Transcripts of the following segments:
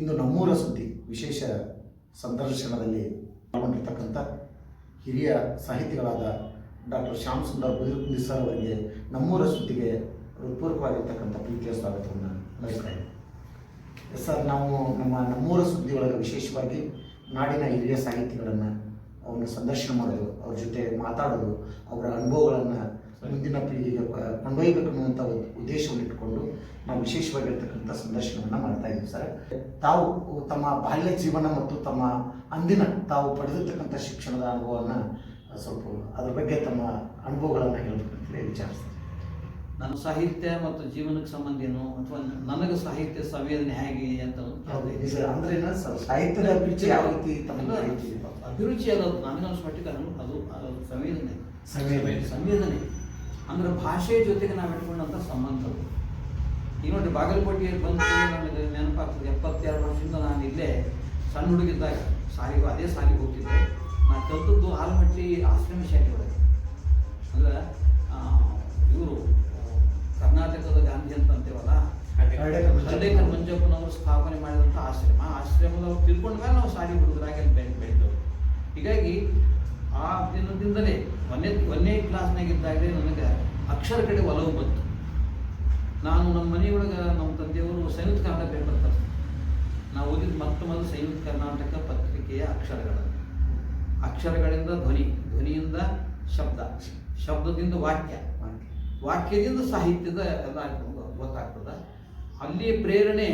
ಇಂದು ನಮ್ಮೂರ ಸುದ್ದಿ ವಿಶೇಷ ಸಂದರ್ಶನದಲ್ಲಿ ಪಾಲ್ಗೊಂಡಿರ್ತಕ್ಕಂಥ ಹಿರಿಯ ಸಾಹಿತಿಗಳಾದ ಡಾಕ್ಟರ್ ಶ್ಯಾಮ್ ಸುಂದರ್ ಬದುಕುಂದಿ ಸರ್ ಅವರಿಗೆ ನಮ್ಮೂರ ಸುದ್ದಿಗೆ ಹೃತ್ಪೂರ್ವಕವಾಗಿರ್ತಕ್ಕಂಥ ಪ್ರೀತಿಯ ಸ್ವಾಗತವನ್ನು ನಡೆಸ್ತಾ ಸರ್, ನಾವು ನಮ್ಮ ನಮ್ಮೂರ ಸುದ್ದಿ ಒಳಗೆ ವಿಶೇಷವಾಗಿ ನಾಡಿನ ಹಿರಿಯ ಸಾಹಿತಿಗಳನ್ನು ಅವ್ರನ್ನ ಸಂದರ್ಶನ ಮಾಡೋದು, ಅವ್ರ ಜೊತೆ ಮಾತಾಡೋದು, ಅವರ ಅನುಭವಗಳನ್ನು ಮುಂದಿನ ಪೀಳಿಗೆಗೆ ಕೊಂಡೊಯ್ಯಬೇಕು ಅನ್ನುವಂಥ ಒಂದು ಉದ್ದೇಶವನ್ನು ಇಟ್ಟುಕೊಂಡು ನಾವು ವಿಶೇಷವಾಗಿರ್ತಕ್ಕಂಥ ಸಂದರ್ಶನವನ್ನು ಮಾಡ್ತಾ ಇದ್ದೀವಿ ಸರ್. ತಾವು ತಮ್ಮ ಬಾಲ್ಯ ಜೀವನ ಮತ್ತು ತಮ್ಮ ಅಂದಿನ ತಾವು ಪಡೆದಿರ್ತಕ್ಕಂಥ ಶಿಕ್ಷಣದ ಅನುಭವವನ್ನು ಸ್ವಲ್ಪ ಅದ್ರ ಬಗ್ಗೆ ತಮ್ಮ ಅನುಭವಗಳನ್ನು ಹೇಳಬೇಕಂತೇಳಿ ವಿಚಾರಿಸ್ತೀನಿ. ನಾನು ಸಾಹಿತ್ಯ ಮತ್ತು ಜೀವನಕ್ಕೆ ಸಂಬಂಧ ಏನು ಅಥವಾ ನನಗೆ ಸಾಹಿತ್ಯ ಸಂವೇದನೆ ಹೇಗೆ ಅಂತ ಅಂದ್ರೆ ಸಾಹಿತ್ಯದ ಅಭಿರುಚಿ ಯಾವ ರೀತಿ? ಅಭಿರುಚಿ ಅನ್ನೋದು ನನಗೆ ಮಟ್ಟಿಗೆ ಅದು ಅದು ಅದು ಸಂವೇದನೆ. ಸಂವೇದನೆ. ಸಂವೇದನೆ. ಅಂದ್ರೆ ಭಾಷೆಯ ಜೊತೆಗೆ ನಾವು ಇಟ್ಕೊಂಡಂಥ ಸಂಬಂಧವು ಈಗ ನೋಡಿ ಬಾಗಲಕೋಟೆಯಲ್ಲಿ ಬಂದು ನನಗೆ ನೆನಪಾಗ್ತದೆ ಎಪ್ಪತ್ತೆರಡು ವರ್ಷದಿಂದ ನಾನು ಇಲ್ಲೇ ಸಣ್ಣ ಹುಡುಗಿದ್ದಾಗ ಸಾಲಿಗೂ ಅದೇ ಸಾಲಿಗೆ ಹೋಗ್ತಿದ್ದೆ. ನಾನು ಕಲ್ತದ್ದು ಆಲಮಟ್ಟಿ ಆಶ್ರಮ ಶಾಲೆ ಒಳಗೆ. ಅಂದ್ರೆ ಇವರು ಕರ್ನಾಟಕದ ಗಾಂಧಿ ಅಂತ ಅಂತೇವಲ್ಲ? ಹರ್ಡೇಕರ್ ಮಂಜಪ್ಪನವರು ಸ್ಥಾಪನೆ ಮಾಡಿದಂಥ ಆಶ್ರಮ. ಆಶ್ರಮದವ್ರು ತಿಳ್ಕೊಂಡ ಮೇಲೆ ನಾವು ಸಾಲಿ ಹುಡುಗರಾಗಿ ಅಲ್ಲಿ ಬೆಳೆ ಬೆಳೆದವು ಹೀಗಾಗಿ ಆ ದಿನದಿಂದಲೇ ಒಂದೇ ಒಂದನೇ ಕ್ಲಾಸ್ನಾಗಿದ್ದಾಗಲೇ ನನಗೆ ಅಕ್ಷರ ಕಡೆ ಒಲವು ಬಂತು. ನಾನು ನಮ್ಮ ಮನೆಯೊಳಗೆ ನಮ್ಮ ತಂದೆಯವರು ಸಂಯುಕ್ತ ಕನ್ನಡ ಪೇಪರ್ ತರಿಸ್ತಾರೆ ನಾವು ಓದಿದ ಮೊತ್ತ ಮೊದಲು ಸಂಯುಕ್ತ ಕರ್ನಾಟಕ ಪತ್ರಿಕೆಯ ಅಕ್ಷರಗಳನ್ನು ಅಕ್ಷರಗಳಿಂದ ಧ್ವನಿ, ಧ್ವನಿಯಿಂದ ಶಬ್ದ, ಶಬ್ದದಿಂದ ವಾಕ್ಯ, ವಾಕ್ಯದಿಂದ ಸಾಹಿತ್ಯದ ಎಲ್ಲ ಗೊತ್ತಾಗ್ತದೆ. ಅಲ್ಲಿ ಪ್ರೇರಣೆ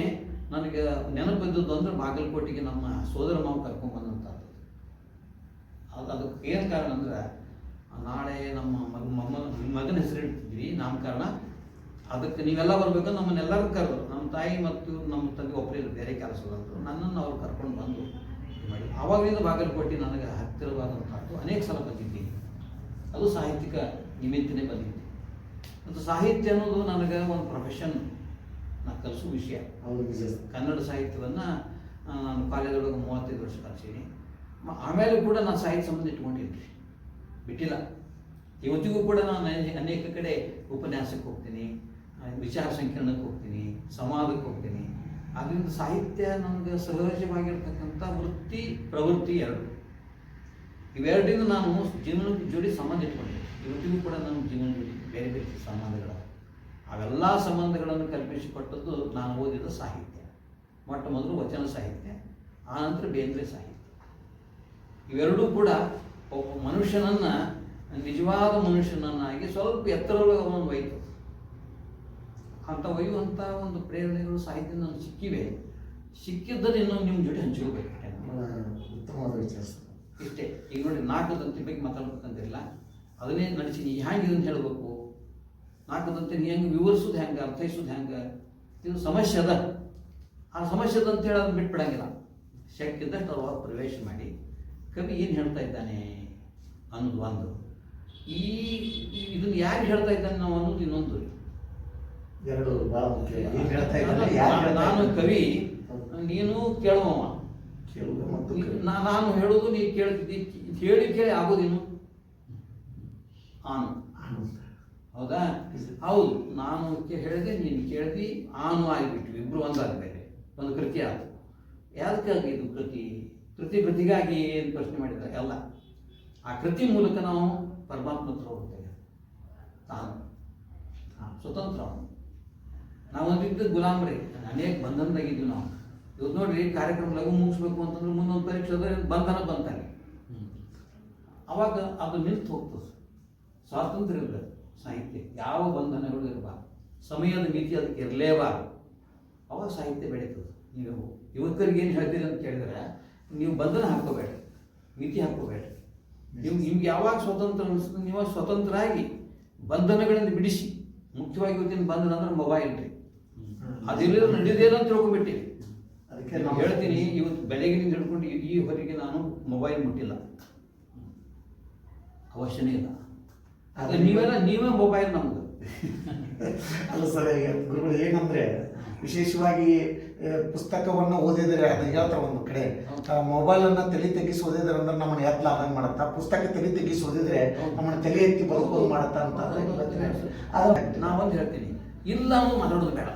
ನನಗೆ ನೆನಪಿದ್ದದ್ದು ಅಂದ್ರೆ ಬಾಗಲಕೋಟೆಗೆ ನಮ್ಮ ಸೋದರ ಮಾವು ಕರ್ಕೊಂಡ್ಬಂದಂಥದ್ದು ಅದು ಅದಕ್ಕೆ ಏನು ಕಾರಣ ಅಂದ್ರೆ ನಾಳೆ ನಮ್ಮ ಮಗ ಮೊಮ್ಮನ ಮಗನ ಹೆಸರಿಡ್ತಿದ್ವಿ ನಾಮಕರಣ. ಅದಕ್ಕೆ ನೀವೆಲ್ಲ ಬರಬೇಕು ನಮ್ಮನ್ನೆಲ್ಲರೂ ಕರೆದು ನಮ್ಮ ತಾಯಿ ಮತ್ತು ನಮ್ಮ ತಂದೆ ಒಬ್ಬರೇ ಬೇರೆ ಕೆಲಸ ಕೆಲಸದಂತರು ನನ್ನನ್ನು ಅವ್ರು ಕರ್ಕೊಂಡು ಬಂದು ಇದು ಮಾಡಿ. ಆವಾಗಲಿಂದ ಬಾಗಲಕೋಟೆ ನನಗೆ ಹತ್ತಿರವಾದಂಥದ್ದು. ಅನೇಕ ಸಲ ಬಂದಿದ್ದೀನಿ. ಅದು ಸಾಹಿತ್ಯಿಕ ನಿಮಿತ್ತನೇ ಬಂದಿದ್ದೆ ಮತ್ತು ಸಾಹಿತ್ಯ ಅನ್ನೋದು ನನಗೆ ಒಂದು ಪ್ರೊಫೆಷನ್ ನಾನು ಕಲಿಸೋ ವಿಷಯ. ಕನ್ನಡ ಸಾಹಿತ್ಯವನ್ನು ನಾನು ಕಾಲೇಜೊಳಗೆ ಮೂವತ್ತೈದು ವರ್ಷ ಕಲಿಸೀನಿ ಮ- ಆಮೇಲೆ ಕೂಡ ನಾನು ಸಾಹಿತ್ಯ ಸಂಬಂಧ ಇಟ್ಕೊಂಡಿದ್ದೀನಿ. ಬಿಟ್ಟಿಲ್ಲ. ಇವತ್ತಿಗೂ ಕೂಡ ನಾನು ಅನೇಕ ಕಡೆ ಉಪನ್ಯಾಸಕ್ಕೆ ಹೋಗ್ತೀನಿ ವಿಚಾರ ಸಂಕಿರಣಕ್ಕೆ ಹೋಗ್ತೀನಿ, ಸಂವಾದಕ್ಕೆ ಹೋಗ್ತೀನಿ. ಅದರಿಂದ ಸಾಹಿತ್ಯ ನನಗೆ ಸಹಜವಾಗಿರ್ತಕ್ಕಂಥ ವೃತ್ತಿ, ಪ್ರವೃತ್ತಿ ಎರಡು. ಇವೆರಡರಿಂದ ನಾನು ಜೀವನ ಜೋಡಿ ಸಂಬಂಧ ಇಟ್ಕೊಂಡೆ ಇವತ್ತಿಗೂ ಕೂಡ ನನ್ನ ಜೀವನ ಜೋಡಿ ಬೇರೆ ಬೇರೆ ಸಂಬಂಧಗಳು. ಅವೆಲ್ಲ ಸಂಬಂಧಗಳನ್ನು ಕಲ್ಪಿಸಿಕೊಟ್ಟದ್ದು ನಾನು ಓದಿದ ಸಾಹಿತ್ಯ. ಮೊಟ್ಟ ಮೊದಲು ವಚನ ಸಾಹಿತ್ಯ, ಆನಂತರ ಬೇಂದ್ರೆ ಸಾಹಿತ್ಯ. ಇವೆರಡೂ ಕೂಡ ಒಬ್ಬ ಮನುಷ್ಯನನ್ನ ನಿಜವಾದ ಮನುಷ್ಯನನ್ನಾಗಿ ಸ್ವಲ್ಪ ಎತ್ತರದೊಳಗೆ ಅವನನ್ನು ಒಯ್ತು ಅಂತ ಒಯ್ಯುವಂಥ ಒಂದು ಪ್ರೇರಣೆಗಳು ಸಾಹಿತ್ಯ ನನಗೆ ಸಿಕ್ಕಿವೆ. ಸಿಕ್ಕಿದ್ದರೆ ಇನ್ನೊಂದು ನಿಮ್ಮ ಜೊತೆ ಹಂಚಿಕೊಳ್ಬೇಕು. ಉತ್ತಮವಾದ ವಿಚಾರ ಇಷ್ಟೇ. ಈಗ ನೋಡಿ ನಾಲ್ಕು ತಂತಿ ಬಗ್ಗೆ ಮಾತಾಡ್ಬೇಕಂತಿಲ್ಲ ಅದನ್ನೇ ನಡೆಸೀನಿ ಹ್ಯಾಂಗೆ ಇದನ್ನು ಹೇಳಬೇಕು? ನಾಲ್ಕು ತಂತಿ ನೀ ಹೆಂಗೆ ವಿವರಿಸೋದು ಹೆಂಗೆ ಅರ್ಥೈಸೋದು ಹೆಂಗೆ ಇದು ಸಮಸ್ಯೆ ಅದ. ಆ ಸಮಸ್ಯೆ ಅದ ಅಂತ ಹೇಳೋದು ಬಿಟ್ಬಿಡಂಗಿಲ್ಲ. ಶಕ್ತಿ ಅಂತ ಪ್ರವೇಶ ಮಾಡಿ ಕವಿ ಏನು ಹೇಳ್ತಾ ಇದ್ದಾನೆ? ಅನ್ನೋದು ಒಂದು. ಈ ಇದನ್ನು ಯಾರು ಹೇಳ್ತಾ ಇದ್ದಾನೆ ನಾವು ಅನ್ನೋದು ಇನ್ನೊಂದು. ಎರಡು ಮುಖ್ಯ. ನಾನು-? ಕವಿ ನೀನು ಕೇಳುವವ. ನಾನು ಹೇಳೋದು ನೀ ಕೇಳ್ತಿದ್ದಿ. ಹೇಳಿ ಕೇಳಿ ಆಗೋದೇನು? ಆನು. ಹೌದಾ? ಹೌದು ನಾನು ಹೇಳಿದೆ ನೀನು ಕೇಳ್ದಿ ಆನು ಆಗಿಬಿಟ್ವಿ. ಇಬ್ರು ಒಂದಾದ್ಮೇಲೆ ಒಂದು ಕೃತಿ ಆಯ್ತು ಯಾವುದಕ್ಕಾಗಿ ಇದು ಕೃತಿ? ಕೃತಿ ಕೃತಿಗಾಗಿ ಏನು ಪ್ರಶ್ನೆ ಮಾಡಿದ್ದಾರೆ? ಅಲ್ಲ. ಆ ಕೃತಿ ಮೂಲಕ ನಾವು ಪರಮಾತ್ಮ ಹತ್ರ ಹೋಗ್ತೇವೆ ತಾನು. ಸ್ವತಂತ್ರ. ನಾವು ಒಂದಿದ್ದು ಗುಲಾಮ್ರಿ. ಅನೇಕ ಬಂಧನದಾಗಿದ್ವಿ ನಾವು. ಇವತ್ತು ನೋಡ್ರಿ ಕಾರ್ಯಕ್ರಮ ಲಘು ಮುಗಿಸ್ಬೇಕು ಅಂತಂದ್ರೆ ಮುಂದೊಂದು ಪರೀಕ್ಷೆ ಅದ್ರೆ ಬಂಧನ ಬಂತಾನೆ ಅವಾಗ ಅದು ನಿಂತು ಹೋಗ್ತದೆ ಸ್ವಾತಂತ್ರ್ಯ ಇರಬೇಕು ಸಾಹಿತ್ಯ. ಯಾವ ಬಂಧನಗಳು ಇರಬಾರ್ದು. ಸಮಯದ ಮಿತಿ ಅದಕ್ಕೆ ಇರಲೇಬಾರ್ದು. ಅವಾಗ ಸಾಹಿತ್ಯ ಬೆಳೀತದೆ. ನೀವು ಯುವಕರಿಗೆ ಏನು ಹೇಳ್ತೀರಿ ಅಂತ ಕೇಳಿದ್ರೆ, ನೀವು ಬಂಧನ ಹಾಕೋಬೇಡ್ರಿ. ಮಿತಿ ಹಾಕೋಬೇಡ್ರಿ. ನೀವು ನಿಮ್ಗೆ ಯಾವಾಗ ಸ್ವತಂತ್ರ ಅನಿಸ್ತದೆ ನೀವು ಸ್ವತಂತ್ರ ಆಗಿ ಬಂಧನಗಳನ್ನು ಬಿಡಿಸಿ ಮುಖ್ಯವಾಗಿ ಇವತ್ತಿನ ಬಂಧನ ಅಂದ್ರೆ ಮೊಬೈಲ್ ರೀ. ಅದಿಲ್ಲ ನಡೆಯೋದೇನೋ ಅಂತ ತಿಳ್ಕೊಂಡ್ಬಿಟ್ಟಿವಿ ಅದಕ್ಕೆ ನಾವು ಹೇಳ್ತೀನಿ ಇವತ್ತು ಬೆಳಗಿನಿಂದ ಹಿಡ್ಕೊಂಡು ಈ- ಈ ಹೊರಗೆ ನಾನು ಮೊಬೈಲ್ ಮುಟ್ಟಿಲ್ಲ. ಅವಶ್ಯನೇ ಇಲ್ಲ. ಅದು ನೀವೆಲ್ಲ ನೀವೇ ಮೊಬೈಲ್ ನಮ್ದು. ಅಲ್ಲ ಸರ್ ಈಗ ಗುರುಗಳು ಏನಂದ್ರೆ ವಿಶೇಷವಾಗಿ ಪುಸ್ತಕವನ್ನು ಓದಿದರೆ ಅದು ಹೇಳ್ತಾರೆ ಒಂದು ಕಡೆ. ಮೊಬೈಲ್ ಅನ್ನ ತಲೆ ತೆಗಿಸಿ ಓದಿದ್ರೆ ಅಂದ್ರೆ ನಮ್ಮನ್ನ ಎತ್ತಲಾರ್ದಂಗೆ ಮಾಡುತ್ತಾ? ಪುಸ್ತಕ ತಲೆ ತೆಗಿಸಿ ಓದಿದ್ರೆ ನಮ್ಮನ್ನ ತಲೆ ಎತ್ತಿ ಬದುಕೋದು ಮಾಡುತ್ತಾ ಅಂತ ಅದು ನಾವೊಂದು ಹೇಳ್ತೀನಿ. ಇಲ್ಲ ಅನ್ನೋದು ಮಾತಾಡೋದು ಬೇಡ.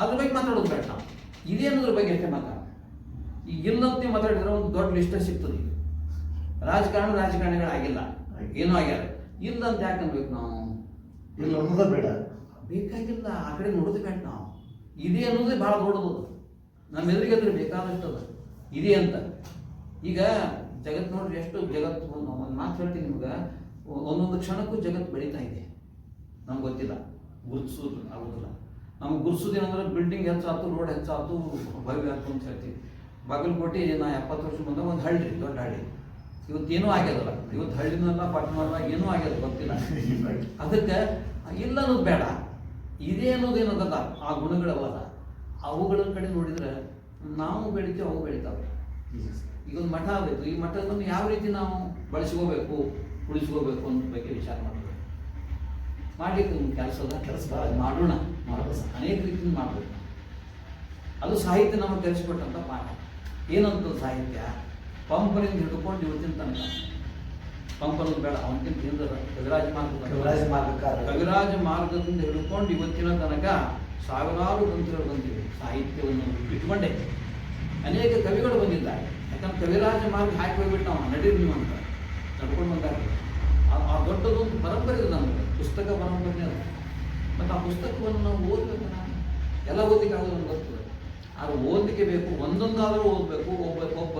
ಅದ್ರ ಬಗ್ಗೆ ಮಾತಾಡೋದು ಬೇಡ ನಾವು. ಇದೇ ಅನ್ನೋದ್ರ ಬಗ್ಗೆ ಅಷ್ಟೇ ಮಾತಾಡ ಈಗ ನೀವು ಮಾತಾಡಿದ್ರೆ ಒಂದು ದೊಡ್ಡ ಲಿಸ್ಟ್ ಸಿಗ್ತದೆ ಈಗ. ರಾಜಕಾರಣ ರಾಜಕಾರಣಿಗಳಾಗಿಲ್ಲ. ಏನೂ ಆಗ್ಯಾರ ಇಲ್ಲಂತ ಯಾಕೆ ಅನ್ಬೇಕು ನಾವು? ಇಲ್ಲ ಅನ್ನೋದು ಬೇಡ. ಬೇಕಾಗಿಲ್ಲ ಆ ಕಡೆ ನೋಡೋದು ಬೇಡ ನಾವು. ಇದೆ ಅನ್ನೋದೇ ಭಾಳ ದೊಡ್ಡದು ನಮ್ಮ ಬೇಕಾದಷ್ಟು ಅದ. ಇದೆ ಅಂತ. ಈಗ ಜಗತ್ತು ನೋಡ್ರಿ ಎಷ್ಟು ಜಗತ್ತು ಒಂದು ಒಂದು ಮಾತು ಹೇಳ್ತೀನಿ ನಿಮ್ಗೆ. ಒಂದೊಂದು ಕ್ಷಣಕ್ಕೂ ಜಗತ್ತು ಬೆಳೀತಾ ಇದೆ. ನಮ್ಗೆ ಗೊತ್ತಿಲ್ಲ. ಗುರುತಿಸೋದು ಆಗೋದಿಲ್ಲ. ನಮ್ಗೆ ಗುರುಸೋದೇನಂದ್ರೆ ಬಿಲ್ಡಿಂಗ್ ಹೆಚ್ಚಾತು ರೋಡ್ ಹೆಚ್ಚಾತು ಭವ್ಯ ಆಯ್ತು ಅಂತ ಹೇಳ್ತೀವಿ. ಬಾಗಲಕೋಟೆ ನಾ ಎಪ್ಪತ್ತು ವರ್ಷ ಬಂದಾಗ ಒಂದು ಹಳ್ಳಿ ದೊಡ್ಡ ಹಳ್ಳಿ. ಇವತ್ತೇನೂ ಆಗ್ಯದಲ್ಲ. ಇವತ್ತು ಹಳ್ಳಿನೆಲ್ಲ ಮಾಡುವಾಗ ಏನೂ ಆಗ್ಯದ ಗೊತ್ತಿಲ್ಲ. ಅದಕ್ಕೆ ಇಲ್ಲ ಅನ್ನೋದು ಬೇಡ. ಇದೆ ಅನ್ನೋದೇನದಲ್ಲ ಆ ಗುಣಗಳವಲ್ಲ ಅವುಗಳ ಕಡೆ ನೋಡಿದ್ರೆ ನಾವು ಬೆಳಿತೀವಿ ಅವು ಬೆಳಿತಾವೆ. ಈಗ ಒಂದು ಮಠ ಆಗಬೇಕು. ಈ ಮಠವನ್ನು ಯಾವ ರೀತಿ ನಾವು ಬಳಸ್ಕೋಬೇಕು ಉಳಿಸ್ಕೋಬೇಕು ಅನ್ನೋ ಬಗ್ಗೆ ವಿಚಾರ ಮಾಡಬೇಕು. ಮಾಡಲಿಕ್ಕೆ ಒಂದು ಕೆಲಸ ಅದ ಅದು ಮಾಡೋಣ. ಅನೇಕ ರೀತಿಯಿಂದ ಮಾಡಬೇಕು. ಅದು ಸಾಹಿತ್ಯ ನಮಗೆ ತಿಳಿಸ್ಕೊಟ್ಟಂತ ಪಾಠ. ಏನಂತ ಸಾಹಿತ್ಯ? ಪಂಪನಿಂದ ಹಿಡ್ಕೊಂಡು ಇವತ್ತಿನ ತನಕ. ಪಂಪನದು ಬೇಡ ಅವನಿಗೆ ಕವಿರಾಜ ಮಾರ್ಗ ಕವಿರಾಜ ಮಾರ್ಗ ಕವಿರಾಜ ಮಾರ್ಗದಿಂದ ಹಿಡ್ಕೊಂಡು ಇವತ್ತಿನ ತನಕ ಸಾವಿರಾರು ಗ್ರಂಥಗಳು ಬಂದಿವೆ ಸಾಹಿತ್ಯವನ್ನು ಇಟ್ಕೊಂಡೆ ಅನೇಕ ಕವಿಗಳು ಬಂದಿದ್ದಾರೆ. ಯಾಕಂದ್ರೆ ಕವಿರಾಜ ಮಾರ್ಗ ಹಾಕಿ ಹೋಗ್ಬಿಟ್ಟು ನಾವು ನಡೀರಿ ನೀವು ಅಂತ ನಡ್ಕೊಂಡು ಬಂದಾಗ ಆ- ದೊಡ್ಡದೊಂದು ಪರಂಪರೆ ಇದೆ ನಮಗೆ ಪುಸ್ತಕ ಪರಂಪರೆ ಅದು. ಮತ್ತು ಆ ಪುಸ್ತಕವನ್ನು ನಾವು ಓದಬೇಕು ನಾನು ಎಲ್ಲ ಓದಲಿಕ್ಕೆ ಆಗೋದು ಬರ್ತದೆ ಆದ್ರೆ ಓದಲಿಕ್ಕೆ ಬೇಕು ಒಂದೊಂದಾದರೂ ಓದಬೇಕು ಒಬ್ಬ ಒಬ್ಬ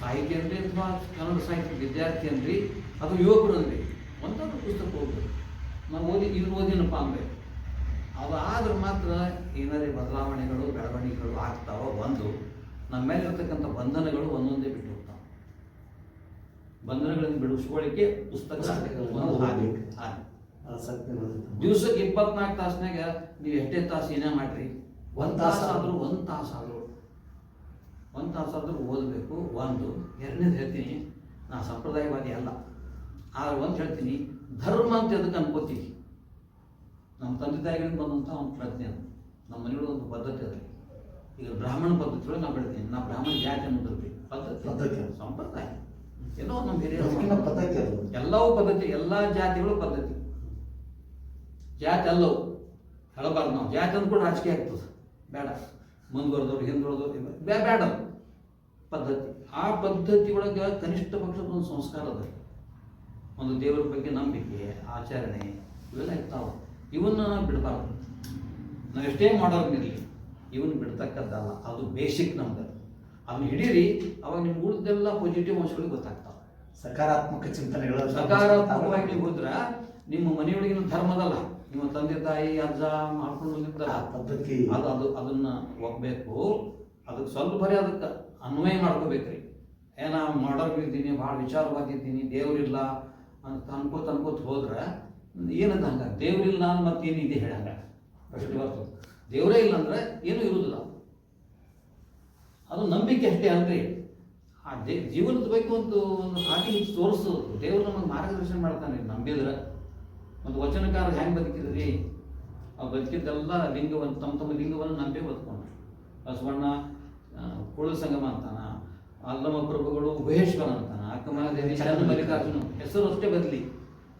ಸಾಹಿತಿ ಅಂದರೆ ಅಥವಾ ಕನ್ನಡ ಸಾಹಿತ್ಯ ವಿದ್ಯಾರ್ಥಿ ಅನ್ರಿ ಅದು ಯುವಕರು ಅಂದರೆ ಒಂದೊಂದು ಪುಸ್ತಕ ಓದಬೇಕು. ನಾವು ಓದಿ ಇದು ಓದಿನಪ್ಪ ಅಂದ್ರೆ. ಆದ್ರೆ ಮಾತ್ರ ಏನಾರೇ ಬದಲಾವಣೆಗಳು ಬೆಳವಣಿಗೆಗಳು ಆಗ್ತಾವ ಒಂದು ನಮ್ಮ ಮೇಲೆ ಇರ್ತಕ್ಕಂಥ ಬಂಧನಗಳು ಒಂದೊಂದೇ ಬಿಟ್ಟು ಹೋಗ್ತಾವ. ಬಂಧನಗಳನ್ನು ಬಿಡಿಸ್ಕೊಳ್ಳಿಕ್ಕೆ ಪುಸ್ತಕ ದಿವಸಕ್ಕೆ ಇಪ್ಪತ್ನಾಲ್ಕು ತಾಸಿನಾಗ ನೀವು ಎಷ್ಟೇ ತಾಸು ಏನೇ ಮಾಡ್ರಿ ಒಂದು ತಾಸು ಆದರೂ ಒಂದು ತಾಸು ಆದರೂ ಒಂದು ತಾಸಾದರೂ ಓದಬೇಕು ಒಂದು. ಎರಡನೇದು ಹೇಳ್ತೀನಿ ನಾ ಸಂಪ್ರದಾಯವಾದಿ ಅಲ್ಲ. ಆದ್ರೆ ಒಂದು ಹೇಳ್ತೀನಿ ಧರ್ಮ ಅಂತ ಎದಕ್ಕೆ ಅನ್ಕೋತೀವಿ ನಮ್ಮ ತಂದೆ ತಾಯಿಗಳಿಂದ ಬಂದಂಥ ಒಂದು ಪ್ರಜ್ಞೆ ಅದು. ನಮ್ಮ ಮನೆಯೊಳಗೆ ಒಂದು ಪದ್ಧತಿ ಅದ. ಈಗ ಬ್ರಾಹ್ಮಣ ಪದ್ಧತಿ ಒಳಗೆ ನಾವು ಬೆಳಿತೀನಿ ನಾ ಬ್ರಾಹ್ಮಣ ಜಾತಿ ಅನ್ನೋದ್ರಿ ಪದ್ಧತಿ ಪದ್ಧತಿ. ಸಂಪ್ರದಾಯ. ಎಲ್ಲೋ ನಮ್ಮ ಹಿರಿಯರ ಪದ್ಧತಿ ಅದು. ಎಲ್ಲವೂ ಪದ್ಧತಿ ಎಲ್ಲ ಜಾತಿಗಳು ಪದ್ಧತಿ. ಜಾತಿ ಅಲ್ಲವು. ಹೇಳಬಾರ್ದು ನಾವು. ಜಾತಿ ಅಂದ್ಕೊಂಡು ರಾಜಕೀಯ ಆಗ್ತದೆ. ಬೇಡ. ಮುಂದುವರೆದವ್ರು ಹಿಂದುವರೆದವ್ರು ಬೇ ಬೇಡ. ಪದ್ಧತಿ. ಆ ಪದ್ಧತಿ ಒಳಗೆ ಕನಿಷ್ಠ ಪಕ್ಷದ ಒಂದು ಸಂಸ್ಕಾರ ಅದ. ಒಂದು ದೇವರ ಬಗ್ಗೆ ನಂಬಿಕೆ ಆಚರಣೆ ಇವೆಲ್ಲ ಇರ್ತಾವೆ. ಇವನ್ನ ಬಿಡಬಾರ್ದು. ನಾವು ಎಷ್ಟೇ ಮಾಡೋದಿರಲಿ ಇವನು ಬಿಡ್ತಕ್ಕದ್ದಲ್ಲ. ಅದು ಬೇಸಿಕ್ ನಮ್ದು. ಅದನ್ನ ಹಿಡೀರಿ ಅವಾಗ ನಿಮ್ಗೆ ಉಳಿದೆಲ್ಲ ಪಾಸಿಟಿವ್ ಅಂಶಗಳು ಗೊತ್ತಾಗ್ತಾವೆ. ಸಕಾರಾತ್ಮಕ ಚಿಂತನೆಗಳು ಸಕಾರಾತ್ಮಕವಾಗಿ ಹೋದ್ರ ನಿಮ್ಮ ಮನೆಯೊಳಗಿನ ಧರ್ಮದಲ್ಲ. ನಿಮ್ಮ ತಂದೆ ತಾಯಿ ಅಜ್ಜ ಮಾಡ್ಕೊಂಡು ಬಂದಿರ್ತಾರೆ. ಪದ್ಧತಿ. ಅದು ಅದು ಅದನ್ನ ಒಪ್ಪಬೇಕು ಅದಕ್ಕೆ ಸ್ವಲ್ಪ ಬರೀ ಅದಕ್ಕೆ ಅನ್ವಯ ಮಾಡ್ಕೋಬೇಕ್ರಿ. ಏನ ಮಾಡರ್ನ್ ಇದ್ದೀನಿ ಭಾಳ ವಿಚಾರವಾಗಿದ್ದೀನಿ ದೇವ್ರಿಲ್ಲ ಅಂತ ಅನ್ಕೋತ ಅನ್ಕೋತ ಹೋದ್ರೆ ಏನದ ಹಂಗ? ದೇವ್ರಿಲ್ಲ ಮತ್ತೆ ಏನಿದೆ ಹೇಳಂಗ ದೇವರೇ ಇಲ್ಲ ಅಂದ್ರೆ ಏನೂ ಇರುವುದಿಲ್ಲ ಅದು ನಂಬಿಕೆ ಅಷ್ಟೇ ಅಲ್ರಿ. ಆ ದೇ ಜೀವನದ ಬಗ್ಗೆ ಒಂದು ಒಂದು ಹಾಕಿ ತೋರಿಸೋದು. ದೇವರು ನಮಗೆ ಮಾರ್ಗದರ್ಶನ ಮಾಡ್ತಾನೆ ನಂಬಿದ್ರೆ. ಒಂದು ವಚನಕಾರ ಹೆಂಗೆ ಬದುಕಿದ್ರಿ? ಆ ಬದುಕಿದ್ದೆಲ್ಲ ಲಿಂಗವನ್ನು ತಮ್ಮ ತಮ್ಮ ಲಿಂಗವನ್ನು ನಂಬಿ ಬದುಕೊಂಡ್ರು. ಬಸವಣ್ಣ ಕುಳು ಸಂಗಮ ಅಂತಾನ ಅಲ್ಲಮ ಪ್ರಭುಗಳು ಗುಹೇಶ್ವರ ಅಂತಾನ ಅಕ್ಕಮಹಾದೇವಿ ಚಂದ್ರ ಮಲ್ಲಿಕಾರ್ಜುನ ಹೆಸರು ಅಷ್ಟೇ ಬದಲಿ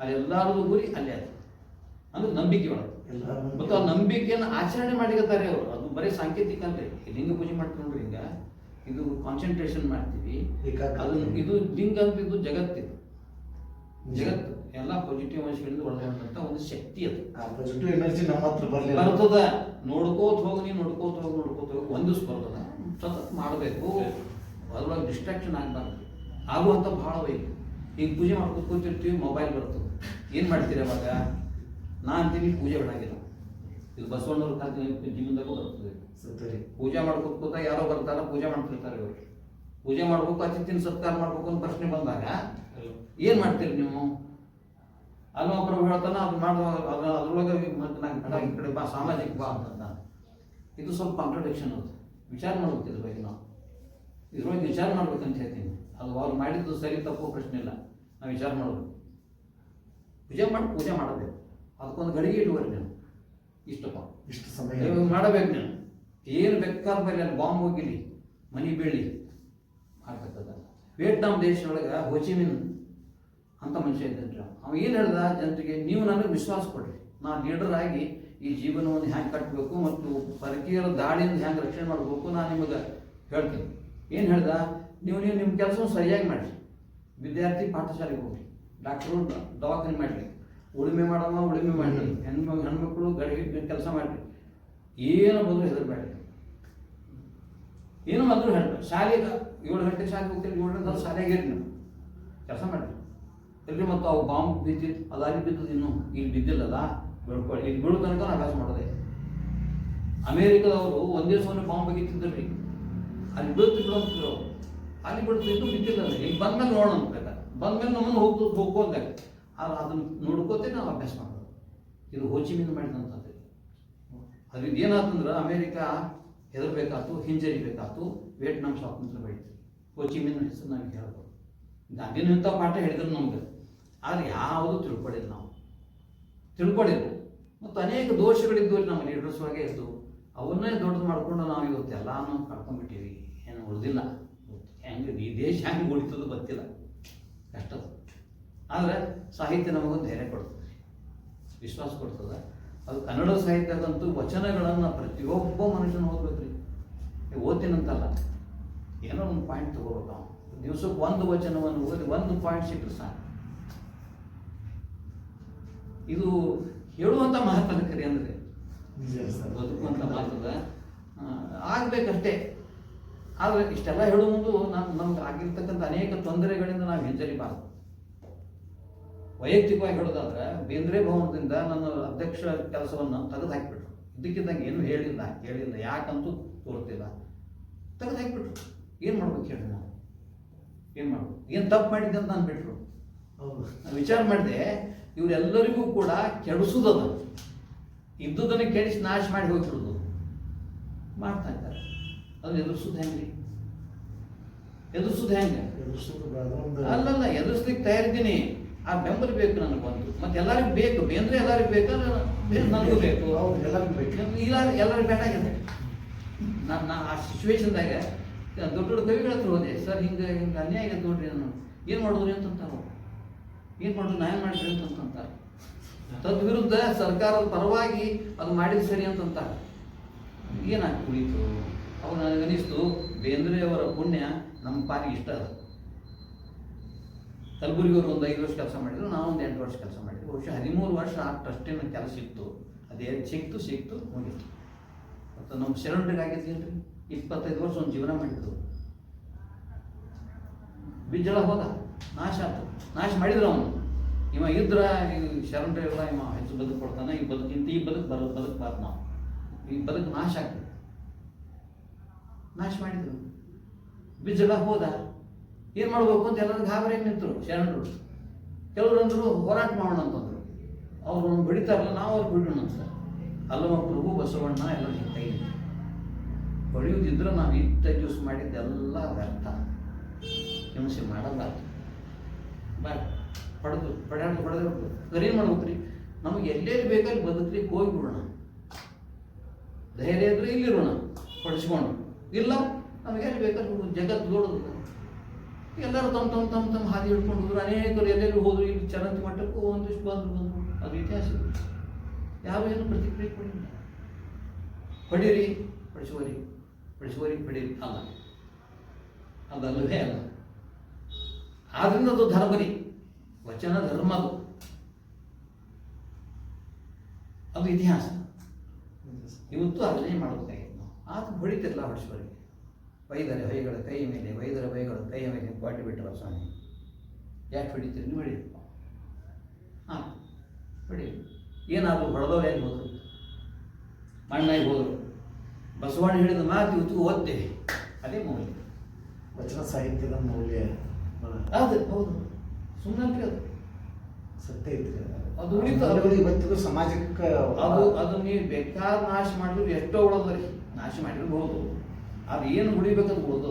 ಅದೆಲ್ಲರದು ಗುರಿ ಅಲ್ಲೇ ಅದು. ಅಂದ್ರೆ ನಂಬಿಕೆ ಒಳಗೆ. ಮತ್ತು ಆ ನಂಬಿಕೆಯನ್ನು ಆಚರಣೆ ಮಾಡಿಕತ್ತಾರೆ ಅವರು. ಅದು ಬರೀ ಸಾಂಕೇತಿಕ ಅಂದ್ರೆ ಲಿಂಗ ಪೂಜೆ ಮಾಡ್ಕೊಂಡ್ರಿ ಹಿಂಗ ಇದು ಕಾನ್ಸಂಟ್ರೇಷನ್ ಮಾಡ್ತೀವಿ. ಅದು ಇದು ಲಿಂಗ ಅಂತ ಇದು ಜಗತ್ತಿದು ಜಗತ್ತು. ಎಲ್ಲ ಪಾಸಿಟಿವ್ ಅಂಶಗಳಿಂದ ಒಳಗೊಂಡಂತ ಒಂದು ಶಕ್ತಿ ಅದು. ಆ ಪಾಸಿಟಿವ್ ಎನರ್ಜಿ ನಮ್ಮ ಹತ್ರ ಬರಲಿಲ್ಲ. ಬರ್ತದ ನೋಡ್ಕೋತ ಹೋಗಿ ನೀವು ನೋಡ್ಕೋತ ಹೋಗಿ ನೋಡ್ಕೋತ ಹೋಗಿ ಒಂದು ದಿವ್ಸ ಬರ್ತದ ಸತತ ಮಾಡಬೇಕು. ಅದ್ರೊಳಗೆ ಡಿಸ್ಟ್ರಾಕ್ಷನ್ ಆಗ್ಬಾರ್ದು. ಆಗುವಂಥ ಭಾಳ ಬೇಕು ಈಗ ಪೂಜೆ ಮಾಡ್ಕೊತ ಕೂತಿರ್ತೀವಿ ಮೊಬೈಲ್ ಬರ್ತದೆ. ಏನು ಮಾಡ್ತೀರಿ ಅವಾಗ? ನಾ ಅಂತೀನಿ ಪೂಜೆ ಬಿಡಂಗಿಲ್ಲ ಇದು ಬಸವಣ್ಣವ್ರ ಕಾಲ ಜೀವನದಾಗೂ ಬರ್ತದೆ. ಸರಿ ಪೂಜೆ ಮಾಡ್ಕೊತ ಕೂತ ಯಾರೋ ಬರ್ತಾರ ಪೂಜೆ ಮಾಡ್ತಿರ್ತಾರೆ ಇವರು. ಪೂಜೆ ಮಾಡ್ಬೇಕು ಅತಿಥಿನ ಸತ್ಕಾರ ಮಾಡ್ಬೇಕು ಅಂತ ಪ್ರಶ್ನೆ ಬಂದಾಗ ಏನು ಮಾಡ್ತೀರಿ ನೀವು? ಅಲ್ವಾ ಒಬ್ಬರು ಹೇಳ್ತಾನ? ಅದು ಮಾಡುವ ಅದ್ರ ಅದ್ರೊಳಗೆ ಮತ್ತೆ ನಂಗೆ ಕಡೆ ಈ ಕಡೆ ಬಾ ಸಾಮಾಜಿಕ ಬಾ ಅಂತ ಇದು ಸ್ವಲ್ಪ ಕಾಂಟ್ರಡಿಕ್ಷನ್ ಅದು. ವಿಚಾರ ಮಾಡ್ಬೇಕು ಇದ್ರ ಬಗ್ಗೆ ನಾವು. ಇದ್ರೊಳಗೆ ವಿಚಾರ ಮಾಡ್ಬೇಕಂತ ಹೇಳ್ತೀನಿ. ಅದು ಅವ್ರು ಮಾಡಿದ್ದು ಸರಿ ತಪ್ಪು ಪ್ರಶ್ನೆ ಇಲ್ಲ. ನಾವು ವಿಚಾರ ಮಾಡಬೇಕು. ಪೂಜೆ ಮಾಡಿ ಪೂಜೆ ಮಾಡಬೇಕು. ಅದಕ್ಕೊಂದು ಗಡಿಗೆ ಇಟ್ಕೋರಿ ನಾನು ಇಷ್ಟಪ್ಪ. ಇಷ್ಟು ಸಮಯ ಮಾಡಬೇಕು ನಾನು ಏನು ಬೇಕಾದ ಮೇಲೆ ಅಲ್ಲಿ ಬಾಂಬ್ ಹೋಗಿಲಿ ಮನಿ ಬೀಳಿ. ಆಗ್ತಕ್ಕದ ವಿಯೆಟ್ನಾಂ ದೇಶದೊಳಗೆ ಹೋಚಿಮಿನ್ ಅಂತ ಮನುಷ್ಯ ಇದ್ದಂಟ್ರಿ ಅವ ಏನು ಹೇಳ್ದ? ಜನರಿಗೆ ನೀವು ನನಗೆ ವಿಶ್ವಾಸ ಕೊಡ್ರಿ. ನಾ ಲೀಡರ್ ಆಗಿ ಈ ಜೀವನವನ್ನು ಹ್ಯಾಂಗೆ ಕಟ್ಟಬೇಕು ಮತ್ತು ಪರಕೀಯರ ದಾಳಿಯಿಂದ ಹ್ಯಾಂಗೆ ರಕ್ಷಣೆ ಮಾಡಬೇಕು ನಾನು ನಿಮಗೆ ಹೇಳ್ತೀನಿ. ಏನು ಹೇಳ್ದ? ನೀವು ನೀವು ನಿಮ್ಮ ಕೆಲಸವನ್ನು ಸರಿಯಾಗಿ ಮಾಡಿರಿ. ವಿದ್ಯಾರ್ಥಿ ಪಾಠಶಾಲೆಗೆ ಹೋಗಿ ಡಾಕ್ಟ್ರು ದವಾಖಾನೆ ಮಾಡಿರಿ. ಉಳುಮೆ ಮಾಡಮ್ಮ ಉಳುಮೆ ಮಾಡಿರಿ. ಹೆಣ್ಮ ಹೆಣ್ಮಕ್ಳು ಗಡಿ ಕೆಲಸ ಮಾಡಿರಿ. ಏನು ಬಂದರೂ ಹೆದರಬೇಡ್ರಿ. ಏನು ಬಂದರೂ ಹೇಳ್ಬೇಡಿ ಶಾಲೆಗೆ ಏಳು ಗಂಟೆ ಶಾಲೆಗೆ ಹೋಗ್ತೀರಿ ಏಳು ಗಂಟೆ ಶಾಲೆಗೆ ಇರಿ ನೀವು. ಕೆಲಸ ಮಾಡಿ ಎಲ್ರಿ ಮತ್ತು ಅವು ಬಾಂಬ್ ಬಿದ್ದಿತ್ತು ಅದಾಗಿ ಅಲ್ಲಿ ಬಿದ್ದದ್ದು ಇನ್ನು ಇಲ್ಲಿ ಬಿದ್ದಿಲ್ಲದ? ಬೆಳ್ಕೊಳ್ಳಿ ಇಲ್ಲಿ ಬೀಳೋ ತನಕ ಅಭ್ಯಾಸ ಮಾಡೋದೆ. ಅಮೇರಿಕದವರು ಒಂದೇ ಸೊನ್ನೆ ಬಾಂಬ್ ಬಗಿತಿದ್ರಿ ಅಲ್ಲಿ ಬೀಳ್ತು ಬಿಡೋಂತಿದ್ರು ಅಲ್ಲಿ ಬಿಡ್ತು ಇದು ಬಿದ್ದಿಲ್ಲ ಈಗ ಬಂದ್ಮೇಲೆ ನೋಡೋಣ ಬಂದ ಮೇಲೆ ನಮ್ಮನ್ನು ಹೋಗ್ತು ಅಂತ ಆದ್ರೆ ಅದನ್ನ ನೋಡ್ಕೋತೆ ನಾವು ಅಭ್ಯಾಸ ಮಾಡೋದು. ಇದು ಹೋಚಿಮಿನ್ ಮಾಡಿದಂಥದ್ದು. ಅದ್ರಿಂದ ಏನಾಯ್ತಂದ್ರೆ ಅಮೇರಿಕ ಹೆದರ್ಬೇಕಾಯ್ತು ಹಿಂಜರಿಬೇಕಾಯ್ತು ವಿಯೆಟ್ನಾಂ ಸ್ವಾತಂತ್ರ್ಯ ಬೆಳೀತು ಹೋಚಿಮಿನ್ ಹೆಸರು ನಮಗೆ ಹೇಳ್ಬೋದು. ಗಾಂಧಿನೂ ಇಂಥ ಪಾಠ ಹೇಳಿದ್ರು ನಮ್ಗೆ. ಆದ್ರೆ ಯಾವುದು ತಿಳ್ಕೊಳ್ಳಿಲ್ಲ ನಾವು. ತಿಳ್ಕೊಳ್ಳಿಲ್ಲ ಮತ್ತು ಅನೇಕ ದೋಷಗಳಿದ್ದು ನಮ್ಮ ಲೀಡರ್ಸ್ ಹಾಗೆ ಇದ್ದು, ಅವನ್ನೇ ದೊಡ್ಡದು ಮಾಡಿಕೊಂಡು ನಾವು ಇವತ್ತು ಎಲ್ಲಾನು ಕಳ್ಕೊಂಡ್ಬಿಟ್ಟಿವಿ ಏನು ಉಳಿದಿಲ್ಲ. ಹೆಂಗೆ ಈ ದೇಶ ಹೆಂಗೆ ಉಳಿತದ ಗೊತ್ತಿಲ್ಲ. ಕಷ್ಟ ಆದರೆ ಸಾಹಿತ್ಯ ನಮಗೊಂದು ಧೈರ್ಯ ಕೊಡ್ತದೆ. ವಿಶ್ವಾಸ ಕೊಡ್ತದೆ. ಅದು ಕನ್ನಡ ಸಾಹಿತ್ಯದಂತೂ ವಚನಗಳನ್ನು ಪ್ರತಿಯೊಬ್ಬ ಮನುಷ್ಯನ ಓದ್ಬೇಕ್ರಿ. ನೀವು ಓದ್ತೀನಂತಲ್ಲ. ಏನೋ ಒಂದು ಪಾಯಿಂಟ್ ತಗೋಬೇಕು ನಾವು. ದಿವ್ಸಕ್ಕೆ ಒಂದು ವಚನವನ್ನು ಓದಿ ಒಂದು ಪಾಯಿಂಟ್ ಸಿಕ್ಕರೆ ಸಾಕು. ಇದು ಹೇಳುವಂಥ ಮಹತ್ವದ ಕರೆ ಅಂದ್ರೆ. ಬದುಕುವಂಥ ಮಾತದ ಆಗಬೇಕಷ್ಟೇ. ಆದರೆ ಇಷ್ಟೆಲ್ಲ ಹೇಳೋ ಮುಂದೆ ನಾನು ನಮ್ಗೆ ಆಗಿರ್ತಕ್ಕಂಥ ಅನೇಕ ತೊಂದರೆಗಳಿಂದ ನಾವು ಹಿಂಜರಿಬಾರ್ದು. ವೈಯಕ್ತಿಕವಾಗಿ ಹೇಳೋದಾದ್ರೆ ಬೇಂದ್ರೆ ಭವನದಿಂದ ನನ್ನ ಅಧ್ಯಕ್ಷ ಕೆಲಸವನ್ನು ತೆಗೆದು ಹಾಕಿಬಿಟ್ರು ಇದಕ್ಕಿದ್ದಂಗೆ ಏನು ಹೇಳಿಲ್ಲ ಹೇಳಿಲ್ಲ ಯಾಕಂತೂ ತೋರ್ತಿಲ್ಲ. ತೆಗೆದು ಹಾಕಿಬಿಟ್ರು ಏನು ಮಾಡ್ಬೇಕು ಹೇಳಿ ನಾವು? ಏನು ಮಾಡ್ಬೇಕು? ಏನು ತಪ್ಪು ಮಾಡಿದ್ದೆ ಅಂತ ನಾನು ಬಿಟ್ರು. ಹೌದು. ನಾನು ವಿಚಾರ ಮಾಡಿದೆ ಇವರೆಲ್ಲರಿಗೂ ಕೂಡ ಕೆಡಿಸೋದದ. ಇದ್ದುದನ್ನು ಕೆಡಿಸಿ ನಾಶ ಮಾಡಿ ಹೋಗ್ಬಿಡೋದು. ಮಾಡ್ತಾ ಇದ್ದಾರೆ. ಅದನ್ನ ಎದುರಿಸೋದು ಹೆಂಗ್ರಿ? ಎದುರಿಸೋದು ಹೆಂಗೆ? ಅಲ್ಲಲ್ಲ ಎದುರಿಸ್ಲಿಕ್ಕೆ ತಯಾರಿದ್ದೀನಿ. ಆ ಬೆಂಬಲ ಬೇಕು ನನಗೆ ಬಂತು ಮತ್ತೆ ಎಲ್ಲರಿಗೂ ಬೇಕು. ಬೇಂದ್ರೆ ಎಲ್ಲರಿಗೂ ಬೇಕು ನನಗೂ ಬೇಕು. ಎಲ್ಲರಿಗೂ ಬೇಕು. ಇಲ್ಲ ಎಲ್ಲರಿಗೂ ಬೇಕಾಗಿದೆ ನಾನು ನಾ ಆ ಸಿಚುವೇಶನ್ದಾಗ ದೊಡ್ಡ ದೊಡ್ಡ ಕವಿಗಳ ಹತ್ರ ಹೋದೆ ಸರ್ ಹಿಂಗೆ ಹಿಂಗೆ ಅನ್ಯಾಯ ಆಗಿದೆ ನೋಡ್ರಿ ನಾನು. ಏನು ಮಾಡಿದ್ರಿ? ಅಂತಂತಾರೆ. ಏನು ಮಾಡುದು, ನ್ಯಾಯ ಮಾಡಿದ್ರಿ ಅಂತಂತಾರೆ ತದ್ವಿರುದ್ಧ ಸರ್ಕಾರದ ಪರವಾಗಿ ಅದು ಮಾಡಿದ ಸರಿ ಅಂತಂತಾರೆ ಏನಾಗಿ ಕುಳಿತು? ಅವ್ರು ನನಗನಿಸ್ತು ಬೇಂದ್ರೆಯವರ ಪುಣ್ಯ ನಮ್ಮ ಪಾಲಿಗೆ ಇಷ್ಟ ಅದು. ಕಲಬುರಗಿಯವರು ಒಂದು ಐದು ವರ್ಷ ಕೆಲಸ ಮಾಡಿದ್ರು, ನಾವು ಒಂದು ಎಂಟು ವರ್ಷ ಕೆಲಸ ಮಾಡಿದ್ರು. ಬಹುಶಃ ಹದಿಮೂರು ವರ್ಷ ಆ ಟ್ರಸ್ಟಿನ ಕೆಲಸ ಇತ್ತು. ಅದೇ ಸಿಕ್ತು ಸಿಕ್ತು, ಮುಗಿತು. ಮತ್ತು ನಮ್ಮ ಶರಣರಿಗೆ ಆಗಿದ್ದೇನ್ರಿ ಇಪ್ಪತ್ತೈದು ವರ್ಷ ಒಂದು ಜೀವನ ಮಾಡಿದ್ರು ಬಿಜ್ಜಳ ಹೋದ. ನಾಶ ಆಯ್ತು ನಾಶ ಮಾಡಿದ್ರು ಅವನು. ಇವ ಇದ್ರ ಶರಣರು ಎಲ್ಲ ಇವ ಹೆಚ್ಚು ಬದುಕು ಕೊಡ್ತಾನೆ. ಈ ಬದುಕು ಇಂತ ಈ ಬದುಕು ಬರೋ ಬದುಕಬಾರ್ದು ನಾವು. ಈ ಬದುಕು ನಾಶ ಆಗ್ತದೆ. ನಾಶ ಮಾಡಿದ್ರು. ಬಿಜ್ಜಳ ಹೋದ. ಏನು ಮಾಡ್ಬೇಕು ಅಂತ ಎಲ್ಲರೂ ಗಾಬರಿ ನಿಂತರು ಶರಣರು. ಕೆಲವರು ಅಂದರು ಹೋರಾಟ ಮಾಡೋಣ ಅಂತಂದ್ರು ಅವ್ರು ಬಿಡಿತಾರಲ್ಲ, ನಾವು ಅವ್ರು ಬಿಡೋಣ ಅಂತ. ಅಲ್ಲವ ಪ್ರಭು ಬಸವಣ್ಣ ಎಲ್ಲ ಕೈ ಹೊಡೆಯುವುದಿದ್ರೆ ನಾವು ಇಷ್ಟ ಜ್ಯೂಸ್ ಮಾಡಿದ್ದೆಲ್ಲ ವ್ಯರ್ಥ. ಹಿಂಸೆ ಮಾಡಲ್ಲ. ಬೇಡ ಪಡೆದು ಪಡೆಯೋಣ ಪಡೆದು ಏನು ಮಾಡ್ಬೇಕ್ರಿ ನಮಗೆ ಎಲ್ಲೆಲ್ಲಿ ಬೇಕಲ್ಲಿ ಬದುಕ್ರಿ ಹೋಗಿಬಿಡೋಣ ಧೈರ್ಯ ಇದ್ರೆ ಇಲ್ಲಿರೋಣ ಪಡಿಸ್ಕೊಂಡು. ಇಲ್ಲ, ನಮಗೆ ಎಲ್ಲಿ ಬೇಕಾದ್ರೆ ಹೋಗೋದು? ಜಗತ್ತು ದೊಡ್ಡದು. ಎಲ್ಲರೂ ತಮ್ಮ ತಮ್ಮ ತಮ್ಮ ತಮ್ಮ ಹಾದಿ ಹಿಡ್ಕೊಂಡು ಹೋದ್ರು. ಅನೇಕರು ಎಲ್ಲೆಲ್ಲಿ ಹೋದ್ರು? ಇಲ್ಲಿ ಚರಂತಿ ಮಟ್ಟಕ್ಕೂ ಒಂದಿಷ್ಟು ಬಂದ್ರು, ಬಂದರು. ಅದು ಇತಿಹಾಸ. ಯಾವ ಏನು ಪ್ರತಿಕ್ರಿಯೆ ಕೊಡಿಲ್ಲ ಪಡೀರಿ, ಪಡಿಸುವರಿ ಪಡಿಸುವರಿ, ಪಡೀರಿ. ಅಲ್ಲ. ಅದಲ್ಲವೇ ಅಲ್ಲ. ಆದ್ರಿಂದ ಅದು ಧರ್ಮರಿ. ವಚನ ಧರ್ಮ ಅದು ಅದು ಇತಿಹಾಸ. ಇವತ್ತು ಅದನ್ನೇ ಮಾಡಬೇಕಾಗಿತ್ತು ನಾವು ಆತ ಹೊಡಿತಿರಲ್ಲ ಹೊಡಿಸುವರಿಗೆ ವೈದರೆ ವೈಗಳ ಕೈ ಮೇಲೆ, ವೈದರ ವೈಗಳ ಕೈಯ ಮೇಲೆ ಬಾಟಿ ಬಿಟ್ಟರ ಸ್ವಾಮಿ. ಯಾಕೆ ಹೊಡಿತೀರಿ? ನೀವು ಹೊಡಿ. ಹಾಂ ಹೊಡಿ. ಏನಾದರೂ ಹೊಡೆದವ್ರು ಏನು ಹೋದರು? ಮಣ್ಣಾಗಿ ಹೋದರು. ಬಸವಣ್ಣ ಹೇಳಿದ ಮಾತು ಇವತ್ತು ಓದ್ತೇವೆ. ಅದೇ ಮೌಲ್ಯ. ವಚನ ಸಾಹಿತ್ಯದ ಮೌಲ್ಯ. ಅದು ಹೌದು ಸುಮ್ಮನೆ ಅದು. ಸತ್ಯ ಐತ್ರಿ ಅದು. ಉಳಿತು. ಇವತ್ತಿಗೂ ಸಮಾಜಕ್ಕೆ ಅದು ಅದು ನೀವು ಬೇಕಾದ ನಾಶ ಮಾಡಿದ್ರು ಎಷ್ಟೋ ಉಳದ್ರಿ ನಾಶ ಮಾಡಿರ್ಬೋದು ಅದು ಏನು ಉಳಿಬೇಕಂತ ಅಂತ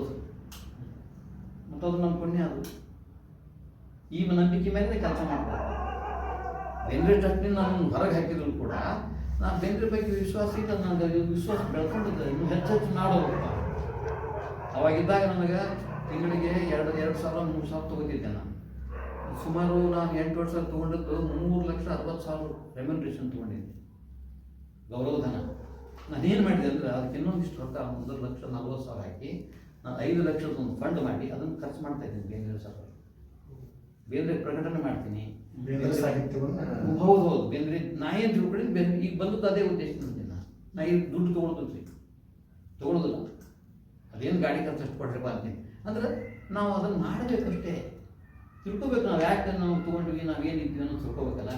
ಮತ್ತು ಅದು ನಮ್ಮ ಪುಣ್ಯ ಅದು. ಈ ನಂಬಿಕೆ ಮೇಲೆ ಕೆಲಸ ಮಾಡ್ಬೋದು. ಬೆಂಗ್ರೆ ಟ್ರಸ್ಟಿನ ನಾನು ಹೊರಗೆ ಹಾಕಿದ್ರು ಕೂಡ ನಾನು ಬೆಂಗ್ರೆ ಬಗ್ಗೆ ವಿಶ್ವಾಸ ಇಲ್ಲ ನನಗೆ ವಿಶ್ವಾಸ ಬೆಳ್ಕೊಂಡಿದ್ದೆ. ಇನ್ನು ಹೆಚ್ಚು ಹೆಚ್ಚು ಮಾಡೋದಪ್ಪ ಅವಾಗಿದ್ದಾಗ ನನಗೆ ತಿಂಗಳಿಗೆ ಎರಡು ಎರಡು ಸಾವಿರ ಮೂರು ಸಾವಿರ ತೊಗೋತಿದ್ದೆ ನಾನು. ಸುಮಾರು ನಾನು ಎಂಟು ವರ್ಷ ತೊಗೊಂಡದ್ದು ಮೂರು ಲಕ್ಷ ಅರವತ್ತು ಸಾವಿರ ರೆಮ್ಯುನರೇಷನ್ ತೊಗೊಂಡಿದ್ದೆ. ಗೌರವಧನ. ನಾನೇನು ಮಾಡಿದೆ ಅಂದರೆ ಅದಕ್ಕೆ ಇನ್ನೊಂದಿಷ್ಟು ರೊಕ್ಕ ಒಂದು ಲಕ್ಷ ನಲ್ವತ್ತು ಸಾವಿರ ಹಾಕಿ ನಾನು ಐದು ಲಕ್ಷದ ಒಂದು ಫಂಡ್ ಮಾಡಿ ಅದನ್ನು ಖರ್ಚು ಮಾಡ್ತಾ ಇದ್ದೀನಿ ಬೇರೆ ಸರ್ ಬೇರೆ ಪ್ರಕಟಣೆ ಮಾಡ್ತೀನಿ. ಹೌದು ಹೌದು. ಬೇಂದ್ರೆ ನಾ ಏನು ತಿಳ್ಕೊಂಡಿದ್ದು ಬೇರೆ ಈಗ ಬಂದದ್ದು ಅದೇ ಉದ್ದೇಶದಿಂದ ನಾನು ನಾ ಈಗ ದುಡ್ಡು ತೊಗೊಳೋದಿಲ್ಲ ತೊಗೊಳೋದಿಲ್ಲ. ಅದೇನು ಗಾಡಿ ಖರ್ಚು ಅಷ್ಟು ಬಾ ಅಂತೀನಿ ಅಂದ್ರೆ ನಾವು ಅದನ್ನು ಮಾಡಬೇಕಷ್ಟೇ. ತಿಳ್ಕೊಬೇಕು ನಾವು ಯಾಕೆ ನಾವು ತೊಗೊಂಡ್ವಿ ನಾವೇನಿದ್ವಿ ಅನ್ನೋದು ತಿಳ್ಕೋಬೇಕಲ್ಲ.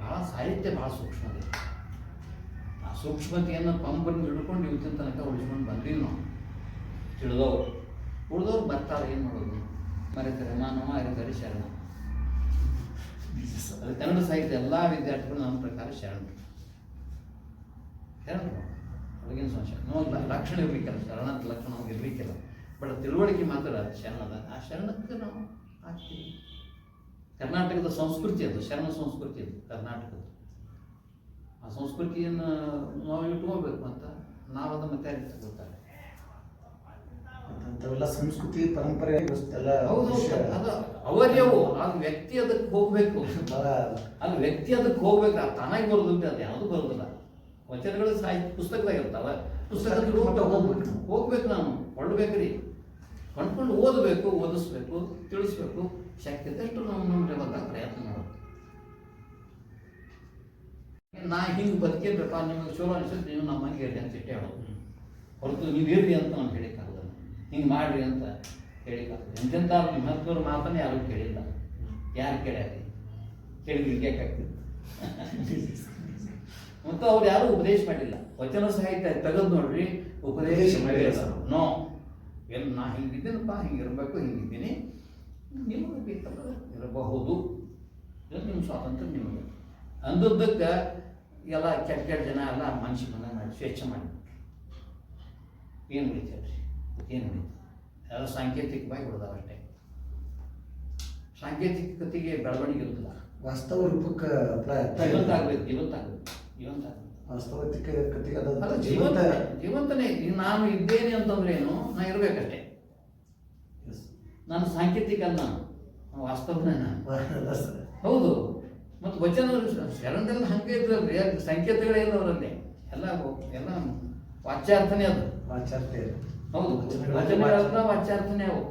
ಭಾಳ ಸಾಹಿತ್ಯ ಭಾಳ ಸೂಕ್ಷ್ಮ ಇದೆ ಆ ಸೂಕ್ಷ್ಮತೆಯನ್ನು ಪಂಪನ್ನು ಹಿಡ್ಕೊಂಡು ಇವತ್ತಿನ ತನಕ ಉಳಿಸ್ಕೊಂಡು ಬಂದೀವಿ ನಾವು. ತಿಳಿದವರು. ಉಳಿದವ್ರು ಬರ್ತಾರೆ, ಏನು ಮಾಡೋದು? ಮರೆತರೆ ಮಾನವ ಅರಿತಾರೆ ಶರಣ. ಅದು ಕನ್ನಡ ಸಾಹಿತ್ಯ, ಎಲ್ಲ ವಿದ್ಯಾರ್ಥಿಗಳು ನಮ್ಮ ಪ್ರಕಾರ ಶರಣರು. ಶರಣರು. ಅದಕ್ಕೇನು ಸಂಶಯ? ನಾವು ಲಕ್ಷಣ ಇರಲಿಕ್ಕಿಲ್ಲ ಶರಣ ಲಕ್ಷಣ ಇರಲಿಕ್ಕಿಲ್ಲ ಬಟ್ ತಿಳುವಳಿಕೆ ಮಾತ್ರ ಅದು ಶರಣದ ಆ ಶರಣಕ್ಕೆ ನಾವು ಆಗ್ತೀವಿ ಕರ್ನಾಟಕದ ಸಂಸ್ಕೃತಿ ಅದು ಶರಣ ಸಂಸ್ಕೃತಿ ಅದು ಕರ್ನಾಟಕದ ಆ ಸಂಸ್ಕೃತಿಯನ್ನು ನಾವು ಇಟ್ಕೋಬೇಕು ಅಂತ ನಾವು ಅದನ್ನು ತಯಾರಿಸ್ಕೊಳ್ತಾರೆ. ಅಂಥವೆಲ್ಲ ಸಂಸ್ಕೃತಿ ಪರಂಪರೆ ಹೌದು ಅದು ಅವರ್ಯವು ಅದು ವ್ಯಕ್ತಿ ಅದಕ್ಕೆ ಹೋಗಬೇಕು. ಅದು ಅಲ್ಲಿ ವ್ಯಕ್ತಿ ಅದಕ್ಕೆ ಹೋಗ್ಬೇಕು. ಅದು ತಾನಾಗಿ ಬರೋದಿಲ್ಲ ಅದು ಯಾವುದು ಬರೋದಿಲ್ಲ. ವಚನಗಳು ಸಾಹಿತ್ಯ ಪುಸ್ತಕದಾಗ ಇರ್ತಾವ ಪುಸ್ತಕ ಹೋಗ್ಬೇಕು. ಹೋಗ್ಬೇಕು ನಾನು ಕೊಳ್ಳಬೇಕ್ರಿ. ಕೊಂಡ್ಕೊಂಡು ಓದಬೇಕು ಓದಿಸ್ಬೇಕು ತಿಳಿಸ್ಬೇಕು ಶಕ್ತಿ ಇದ್ದಷ್ಟು ನಾವು ನಮ್ಮ ಲೆವೆಲ್ದಾಗ ಪ್ರಯತ್ನ ಮಾಡೋದು. ನಾ ಹಿಂಗೆ ಬದುಕಿದ್ರಪ್ಪ ನಿಮಗೆ ಚಲೋ ಅನಿಸುತ್ತೆ ನೀವು ನಮ್ಮ ಮನೆಗೆ ಇರಲಿ ಅಂತ ಇಟ್ಟೆ ಹೇಳೋದು. ಹೊರತು ನೀವು ಇರ್ರಿ ಅಂತ ನಾನು ಹೇಳಿಕ್ಕಾಗಲ್ಲ ಹಿಂಗೆ ಮಾಡ್ರಿ ಅಂತ ಹೇಳಿಕ್ಕಾಗಲ್ಲ ಎಂತೆಂಥ ಮಹತ್ವರ ಮಾತನ್ನು ಯಾರು ಕೇಳಿಲ್ಲ. ಯಾರು ಕೇಳ್ಯಾರಿ? ಕೇಳಿದ್ರೆ ಆಗ್ತಿತ್ತು ಮತ್ತು ಅವ್ರು ಯಾರು ಉಪದೇಶ ಮಾಡಿಲ್ಲ. ವಚನ ಸಾಹಿತ್ಯ ತೆಗೆದು ನೋಡ್ರಿ ಉಪದೇಶ ಮಾಡಿಲ್ಲ. ನೋ ಏನು ನಾ ಹಿಂಗಿದ್ದೇನಪ್ಪ ಹಿಂಗಿರಬೇಕು ಹಿಂಗಿದ್ದೀನಿ. ನಿಮಗೆ ಬೇಕಲ್ಲ ಇರಬಹುದು. ಇದು ನಿಮ್ಮ ಸ್ವಾತಂತ್ರ್ಯ ನಿಮಗೆ. ಅಂದದ್ದಕ್ಕೆ ಎಲ್ಲ ಕೆಟ್ಟ ಕೆಟ್ಟ ಜನ ಎಲ್ಲ ಮನುಷ್ಯ ಮನೆ ಮಾಡಿ ಸ್ವೇಚ್ಛೆ ಮಾಡಿ. ಏನು ಉಳಿತೇವೆ ಏನು ಉಳಿತು ಎಲ್ಲ ಸಾಂಕೇತಿಕವಾಗಿ ಉಳಿದಾವ ಅಷ್ಟೇ. ಸಾಂಕೇತಿಕತೆಗೆ ಬೆಳವಣಿಗೆ ಇರುವುದಿಲ್ಲ ವಾಸ್ತವ ರೂಪಕ್ಕೆ ಇವತ್ತಾಗಬೇಕು ಇವತ್ತಾಗಬೇಕು ಜೀವಂತ ಆಗ್ಬೇಕು ಜೀವಂತ ಆಗುತ್ತೆ ಜೀವಂತ ಆಗ್ಬೇಕು ವಾಸ್ತವಿಕ ಕಥೆ ಅದು ಜೀವಂತ ಜೀವಂತ ಜೀವಂತನೇ. ನಾನು ಇದ್ದೇನೆ ಅಂತಂದ್ರೆ ಏನು? ನಾ ಇರ್ಬೇಕಷ್ಟೇ. ನಾನು ಸಾಂಕೇತಿಕ ಅಲ್ಲ. ನಾನು ನಾನು ವಾಸ್ತವನೇ ನಾನು. ಹೌದು. ಮತ್ತು ವಚನ ಶರಣರೆಲ್ಲ ಹಂಗೆ ಇದ್ರಲ್ರಿ. ಅದು ಸಂಕೇತಗಳೇನು ಅವರಲ್ಲಿ ಎಲ್ಲ ಎಲ್ಲ ವಾಚ್ಯಾರ್ಥನೇ ಅದು. ವಾಚ್ಯಾರ್ಥ ಹೌದು. ವಚನಗಳ ವಚನಗಳೆಲ್ಲ ವಾಚ್ಯಾರ್ಥನೇ ಅವು.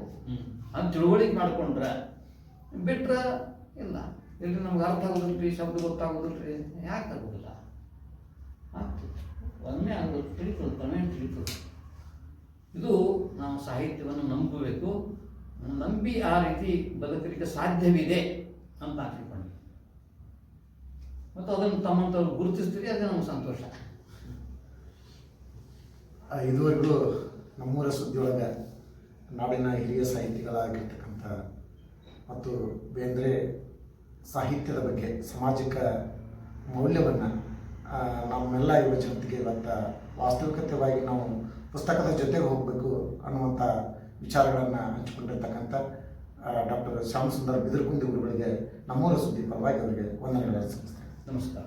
ಅದು ತಿಳುವಳಿಕೆ ಮಾಡ್ಕೊಂಡ್ರ ಬಿಟ್ರ ಇಲ್ಲ. ಇಲ್ಲಿ ನಮ್ಗೆ ಅರ್ಥ ಆಗೋದಿಲ್ರಿ ಶಬ್ದ ಗೊತ್ತಾಗೋದಿಲ್ರಿ ಯಾಕೆ ಆಗೋದಿಲ್ಲ? ಒಮ್ಮೆ ಅದು ತಿಳಿತದೆ ಕ್ರಮೇಣ ತಿಳಿತದೆ ಇದು ನಾವು ಸಾಹಿತ್ಯವನ್ನು ನಂಬಬೇಕು. ನಂಬಿ ಆ ರೀತಿ ಬದುಕಲಿಕ್ಕೆ ಸಾಧ್ಯವಿದೆ ಅಂತ ನಾನು ತಿಳ್ಕೊಂಡೆ ಮತ್ತು ಅದನ್ನು ತಮ್ಮಂಥವ್ರು ಗುರುತಿಸ್ತೀರಿ, ಅದೇ ನಮ್ಗೆ ಸಂತೋಷ. ಇದುವರೆಗೂ ನಮ್ಮೂರ ಸುದ್ದಿಯೊಳಗೆ ನಾಡಿನ ಹಿರಿಯ ಸಾಹಿತಿಗಳಾಗಿರ್ತಕ್ಕಂಥ ಮತ್ತು ಬೇಂದ್ರೆ ಸಾಹಿತ್ಯದ ಬಗ್ಗೆ ಸಾಮಾಜಿಕ ಮೌಲ್ಯವನ್ನು ನಮ್ಮೆಲ್ಲ ಯುವ ಜನತೆಗೆ ಇವತ್ತು ವಾಸ್ತವಿಕತೆವಾಗಿ ನಾವು ಪುಸ್ತಕದ ಜೊತೆಗೆ ಹೋಗಬೇಕು ಅನ್ನುವಂಥ ವಿಚಾರಗಳನ್ನು ಹಂಚಿಕೊಂಡಿರ್ತಕ್ಕಂಥ ಡಾಕ್ಟರ್ ಶ್ಯಾಮ್ ಸುಂದರ್ ಬಿದಿರ್ಕುಂದಿ ಗುರುಗಳಿಗೆ ನಮ್ಮೂರ ಸುದ್ದಿ ಪರವಾಗಿ ಅವರಿಗೆ ವಂದನೆಗಳನ್ನು ಸಲ್ಲಿಸ್ತೇನೆ. ನಮಸ್ಕಾರ.